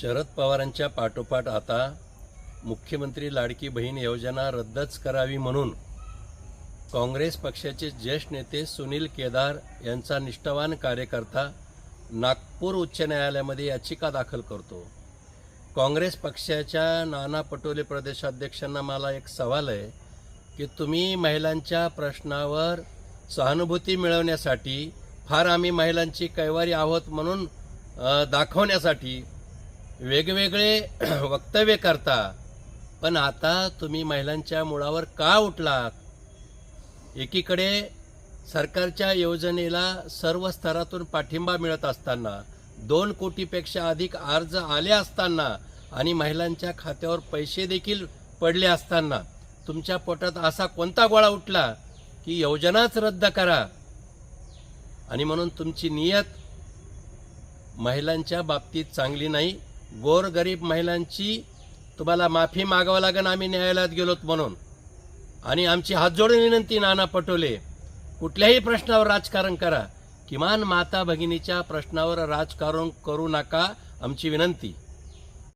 शरद पवारांच्या पाठोपाठ आता मुख्यमंत्री लाडकी बहीण योजना रद्दच करावी म्हणून काँग्रेस पक्षाचे ज्येष्ठ नेते सुनील केदार यांचा निष्ठावान कार्यकर्ता नागपूर उच्च न्यायालयामध्ये याचिका दाखल करतो. काँग्रेस पक्षाच्या नाना पटोले प्रदेशाध्यक्षांना मला एक सवाल आहे की तुम्ही महिलांच्या प्रश्नावर सहानुभूती मिळवण्यासाठी फार आम्ही महिलांची कैवारी आहोत म्हणून दाखवण्यासाठी वेगवेगळे वक्तव्य करता पण आता तुम्ही महिलांच्या मुळावर का उठलात? एकीकडे सरकारच्या योजनेला सर्व स्तरातून पाठिंबा मिळत असताना दोन कोटीपेक्षा अधिक अर्ज आले असताना आणि महिलांच्या खात्यावर पैसे देखील पडले असताना तुमच्या पोटात असा कोणता गोळा उठला की योजनाच रद्द करा? आणि म्हणून तुमची नियत महिलांच्या बाबतीत चांगली नाही गोरगरीब महिलांची तुम्हाला माफी मागावं लागेल आम्ही न्यायालयात गेलोत म्हणून. आणि आमची हात जोडून विनंती नाना पटोले कुठल्याही प्रश्नावर राजकारण करा. किमान माता भगिनीच्या प्रश्नावर राजकारण करू नका आमची विनंती.